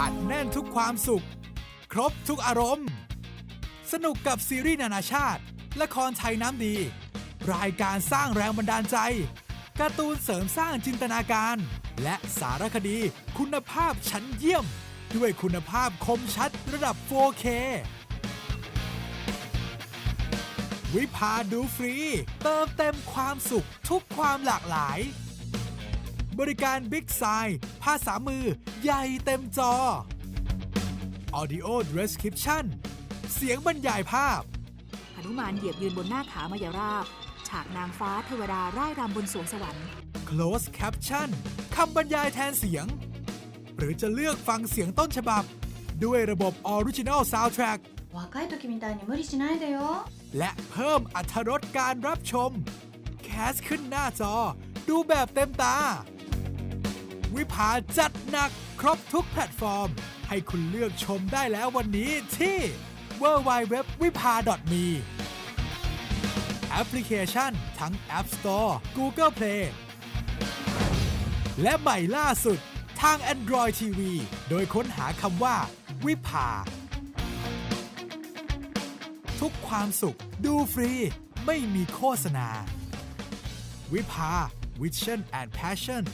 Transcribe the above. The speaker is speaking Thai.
อัดแน่นทุกความสุข ครบทุกอารมณ์ สนุกกับซีรีส์นานาชาติ ละครไทยน้ำดี รายการสร้างแรงบันดาลใจการ์ตูนเสริมสร้างจินตนาการ และสารคดีคุณภาพชั้นเยี่ยม ด้วยคุณภาพคมชัดระดับ 4K วิภาดูฟรี เติมเต็มความสุขทุกความหลากหลาย บริการบิ๊กไซภาษามือ ใหญ่เต็มจอ Audio Description เสียงบรรยายภาพหนุมานเหยียบยืนบนหน้าขามายาราบ ฉากนางฟ้าเทวดาร่ายรำบนสวงสวรรค์ Close Caption คำบรรยายแทนเสียง หรือจะเลือกฟังเสียงต้นฉบับ ด้วยระบบ Original Soundtrack และเพิ่มอรรถรสการรับชม แคสขึ้นหน้าจอ ดูแบบเต็มตา วิภาจัดหนักครบทุกแพลตฟอร์ม ให้คุณเลือกชมได้แล้ววันนี้ที่ w w w w i p a m e แอปพลิเคชันทั้ง App Store Google Play และใหม่ล่าสุดทาง Android TV โดยค้นหาคำว่า วิภา ทุกความสุขดูฟรี ไม่มีโฆษณา วิภา Vision and Passion